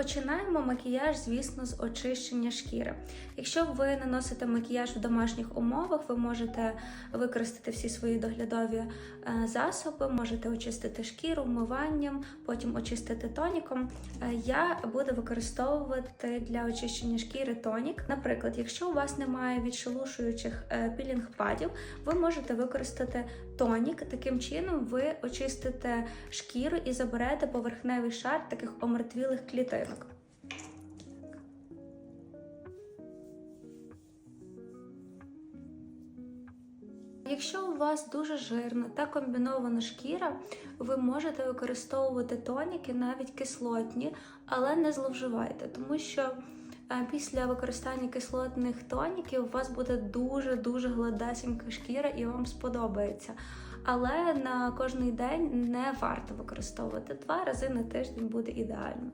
Починаємо макіяж, звісно, з очищення шкіри. Якщо ви наносите макіяж в домашніх умовах, ви можете використати всі свої доглядові е, засоби, можете очистити шкіру вмиванням, потім очистити тоніком. Е, Я буду використовувати для очищення шкіри тонік. Наприклад, якщо у вас немає відшелушуючих е, пілінг-падів, ви можете використати тонік. Таким чином ви очистите шкіру і заберете поверхневий шар таких омертвілих клітинок. Якщо у вас дуже жирна та комбінована шкіра, ви можете використовувати тоніки, навіть кислотні, але не зловживайте, тому що е, після використання кислотних тоніків у вас буде дуже-дуже гладесенька шкіра і вам сподобається. Але на кожний день не варто використовувати два рази на тиждень буде ідеально.